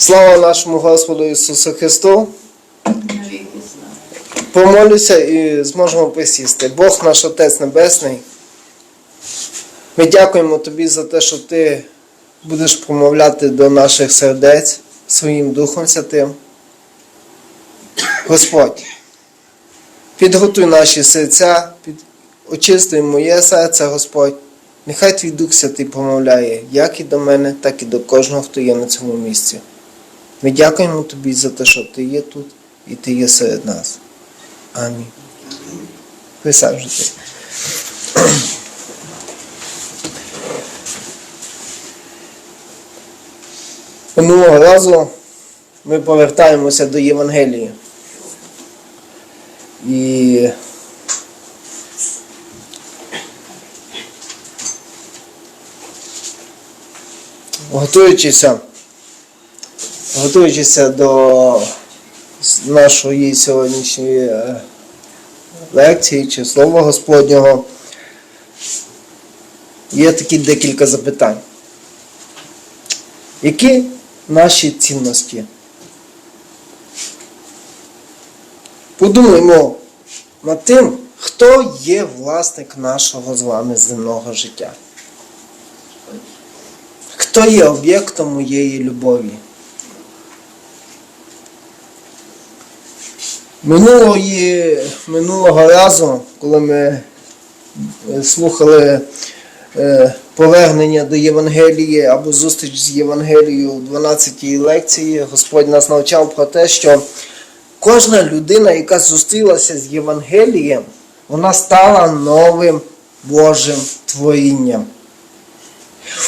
Слава нашому Господу Ісусу Христу! Помолюся і зможемо присісти. Бог наш Отець Небесний. Ми дякуємо Тобі за те, що Ти будеш промовляти до наших сердець своїм Духом Святим. Господь, підготуй наші серця, під... очисти моє серце, Господь. Нехай Твій Дух Святий промовляє як і до мене, так і до кожного, хто є на цьому місці. Ми дякуємо Тобі за те, що Ти є тут і Ти є серед нас. Амінь. Присаджуйтесь. Минулого разу ми повертаємося до Євангелії. І готуючися, готуючися до нашої сьогоднішньої е, лекції чи слова Господнього, є такі декілька запитань. Які наші цінності? Подумаймо над тим, хто є власник нашого з вами земного життя. Хто є об'єктом моєї любові? Минулої, минулого разу, коли ми е, слухали е, повернення до Євангелії або зустріч з Євангелією у 12-й лекції, Господь нас навчав про те, що кожна людина, яка зустрілася з Євангелієм, вона стала новим Божим творінням.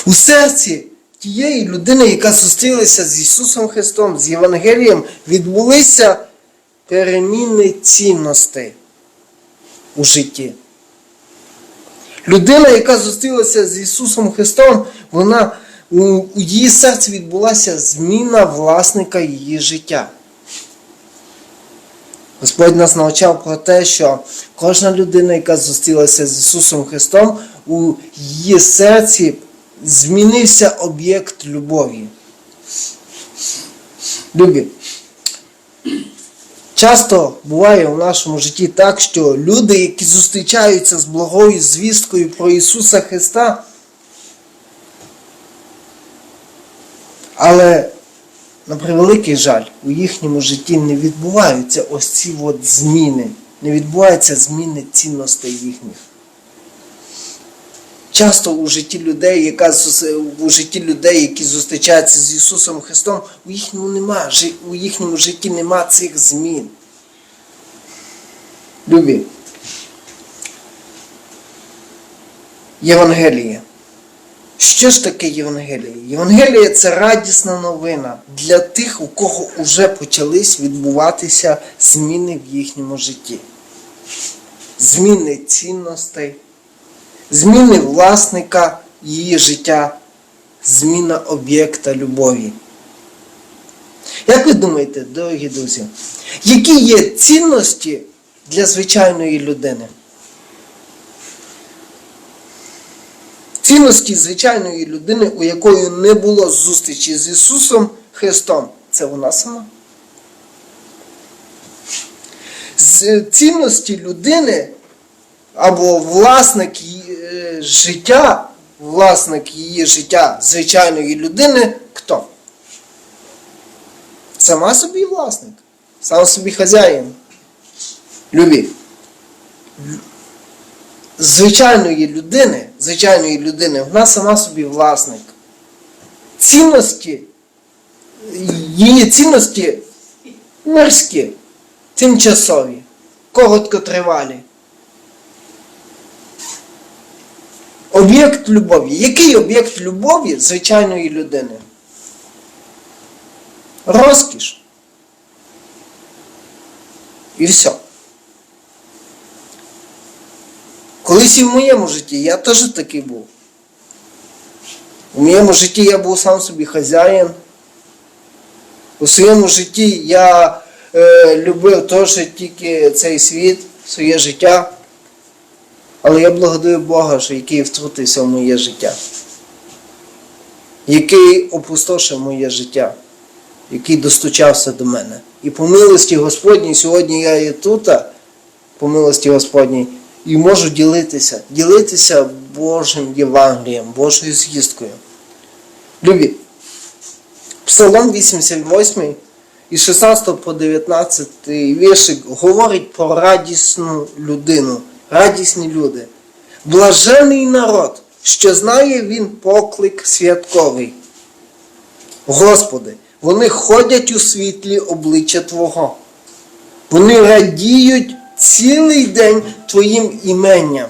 У серці тієї людини, яка зустрілася з Ісусом Христом, з Євангелієм, відбулися переміни цінностей у житті. Людина, яка зустрілася з Ісусом Христом, вона у, її серці відбулася зміна власника її життя. Господь нас навчав про те, що кожна людина, яка зустрілася з Ісусом Христом, у її серці змінився об'єкт любові. Любі. Часто буває в нашому житті так, що люди, які зустрічаються з благою звісткою про Ісуса Христа, але на превеликий жаль, у їхньому житті не відбуваються ось ці от зміни, не відбуваються зміни цінностей їхніх. Часто у житті людей, яка у житті людей, які зустрічаються з Ісусом Христом, у їхньому нема, у їхньому житті нема цих змін. Любі. Євангеліє. Що ж таке Євангеліє? Євангеліє це радісна новина для тих, у кого вже почались відбуватися зміни в їхньому житті. Зміни цінностей, зміни власника її життя, зміна об'єкта любові. Як ви думаєте, дорогі друзі, які є цінності для звичайної людини? Цінності звичайної людини, у якої не було зустрічі з Ісусом Христом, це вона сама. Цінності людини або власник е, життя, власник її життя звичайної людини хто? Сама собі власник, сам собі хазяїн. Любі. Звичайної людини, звичайної людини, вона сама собі власник. Цінності, її цінності мирські, тимчасові, короткотривалі. Об'єкт любові. Який об'єкт любові звичайної людини? Розкіш. І все. Колись і в моєму житті я теж такий був. У моєму житті я був сам собі хазяїн. У своєму житті я е, любив теж тільки цей світ, своє життя. Але я благодарю Бога, що який втрутився в моє життя, який опустошив моє життя. який достучався до мене. І по милості Господній, сьогодні я є тут, по милості Господній, і можу ділитися, ділитися Божим Євангелієм, Божою звісткою. Любі, Псалом 88 із 16 по 19 віршик говорить про радісну людину, радісні люди. Блажений народ, що знає він поклик святковий. Господи, вони ходять у світлі обличчя Твого. Вони радіють цілий день Твоїм іменням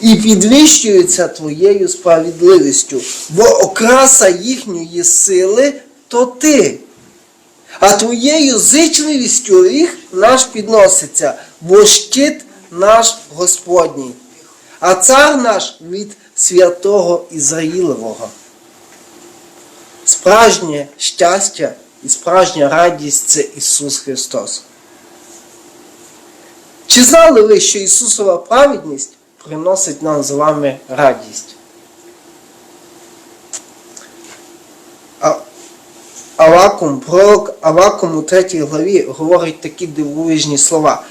і підвищуються Твоєю справедливістю, бо окраса їхньої сили то Ти. А Твоєю зичливістю їх наш підноситься, бо щит наш Господній, а цар наш від святого Ізраїлевого. Справжнє щастя і справжня радість це Ісус Христос. Чи знали ви, що Ісусова праведність приносить нам з вами радість? Авакум, пророк Авакум у 3 главі говорить такі дивовижні слова.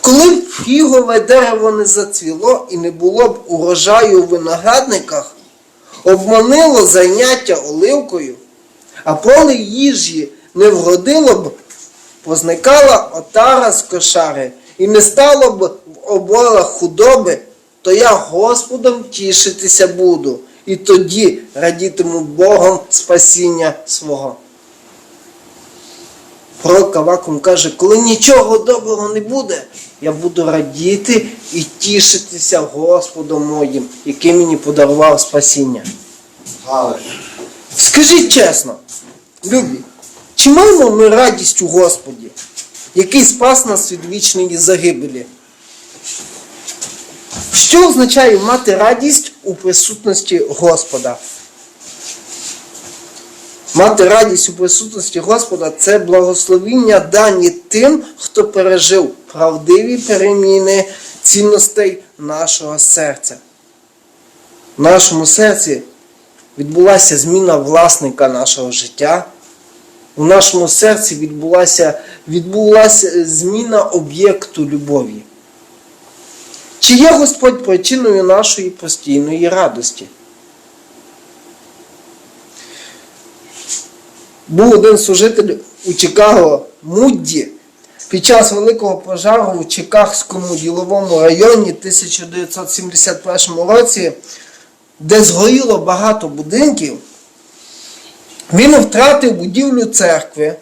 Коли б фігове дерево не зацвіло і не було б урожаю у виноградниках, обманило зайняття оливкою, а поле їжі не вродило б, позникала отара з кошари, і не стало б в оборах худоби, то я Господом тішитися буду, і тоді радітиму Богом спасіння свого. Пророк Авакум каже, коли нічого доброго не буде, я буду радіти і тішитися Господом моїм, який мені подарував спасіння. Скажіть чесно, любі, чи маємо ми радість у Господі, який спас нас від вічної загибелі? Що означає мати радість у присутності Господа? Мати радість у присутності Господа це благословіння дані тим, хто пережив правдиві переміни цінностей нашого серця. В нашому серці відбулася зміна власника нашого життя. У нашому серці відбулася, відбулася зміна об'єкту любові. Чи є Господь причиною нашої постійної радості? Був один служитель у Чикаго Мудді під час великого пожару у Чикагському діловому районі 1971 році, де згоріло багато будинків, він втратив будівлю церкви,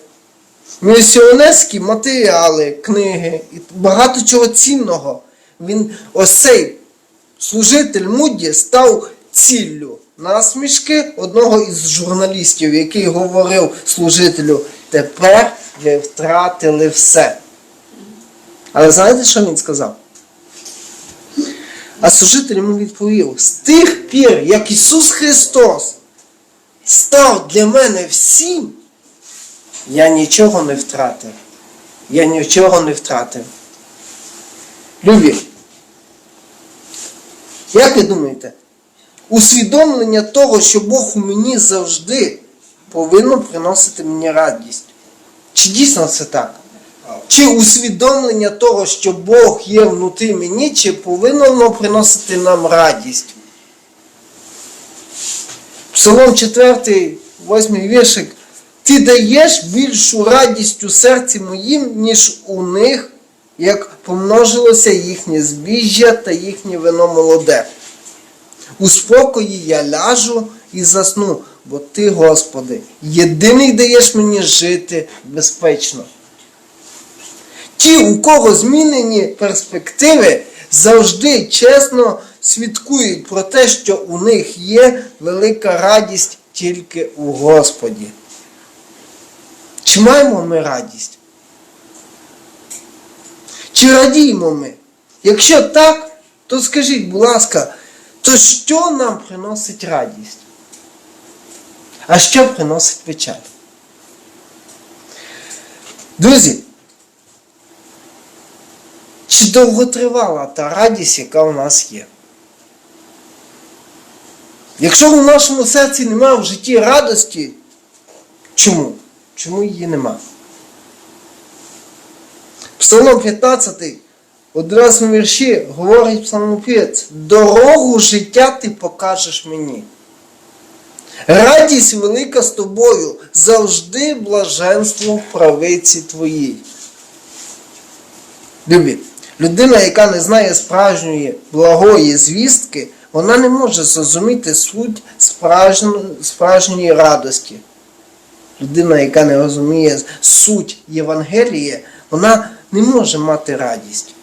місіонерські матеріали, книги і багато чого цінного. Він ось цей служитель Мудді став ціллю насмішки одного із журналістів, який говорив служителю, тепер ви втратили все. Але знаєте, що він сказав? А служитель йому відповів: з тих пір, як Ісус Христос став для мене всім, я нічого не втратив. Я нічого не втратив. Любі, як ви думаєте, усвідомлення того, що Бог у мені завжди повинно приносити мені радість? Чи дійсно це так? Чи усвідомлення того, що Бог є внутрі мені, чи повинно воно приносити нам радість? Псалом 4, 8 віршик. Ти даєш більшу радість у серці моїм, ніж у них, як помножилося їхнє збіжжя та їхнє вино молоде. У спокої я ляжу і засну, бо Ти, Господи, єдиний даєш мені жити безпечно. Ті, у кого змінені перспективи, завжди чесно свідкують про те, що у них є велика радість тільки у Господі. Чи маємо ми радість? Чи радіємо ми? Якщо так, то скажіть, будь ласка, то що нам приносить радість? А що приносить печаль? Друзі, чи довготривала та радість, яка у нас є? Якщо в нашому серці немає в житті радості, Чому? Чому її нема? Псалом 15, 11 вірші говорить псалмопівець, дорогу життя ти покажеш мені. Радість велика з тобою, завжди блаженство в правиці твоїй. Любі, людина, яка не знає справжньої благої звістки, вона не може зрозуміти суть справжньої радості. Людина, яка не розуміє суть Євангелія, вона не може мати радість.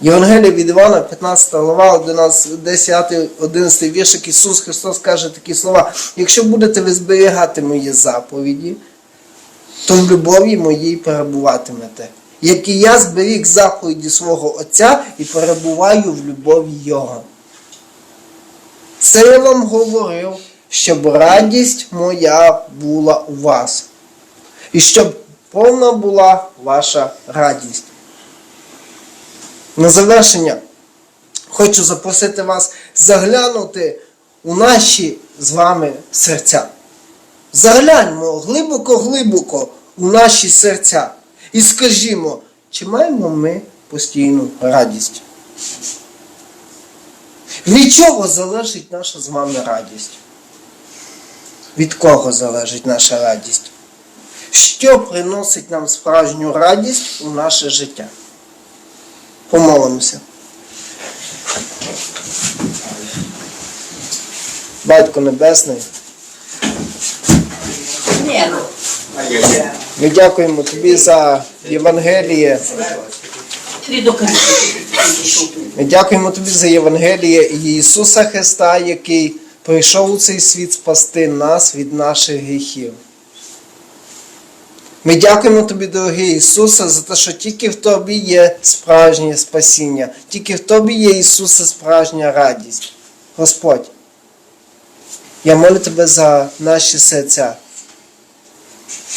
Євангелія від Івана, 15 глава, 11, 10, 11 віршик, Ісус Христос каже такі слова. Якщо будете ви зберігати мої заповіді, то в любові моїй перебуватимете. Як і я зберіг заповіді свого Отця і перебуваю в любові Його. Це я вам говорив, щоб радість моя була у вас. І щоб повна була ваша радість. На завершення хочу запросити вас заглянути у наші з вами серця. Загляньмо глибоко-глибоко у наші серця і скажімо, чи маємо ми постійну радість? Від чого залежить наша з вами радість? Від кого залежить наша радість? Що приносить нам справжню радість у наше життя? Помолимося. Батько Небесний, ну, ми дякуємо тобі за Євангеліє. Ми дякуємо тобі за Євангеліє Ісуса Христа, який прийшов у цей світ спасти нас від наших гріхів. Ми дякуємо тобі, дорогий Ісусе, за те, що тільки в Тобі є справжнє спасіння, тільки в Тобі є Ісусе справжня радість. Господь, я молю Тебе за наші серця.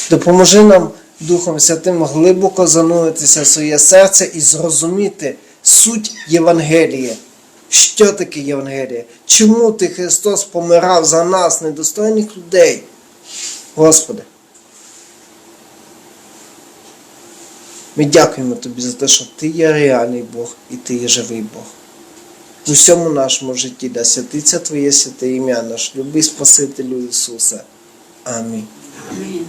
Допоможи нам Духом Святим глибоко зануритися в своє серце і зрозуміти суть Євангелія. Що таке Євангеліє? Чому ти Христос помирав за нас, недостойних людей? Господи. Ми дякуємо Тобі за те, що Ти є реальний Бог і Ти є живий Бог. У всьому нашому житті да святиться Твоє святе ім'я, наш любий Спасителю Ісусе. Амінь. Амінь.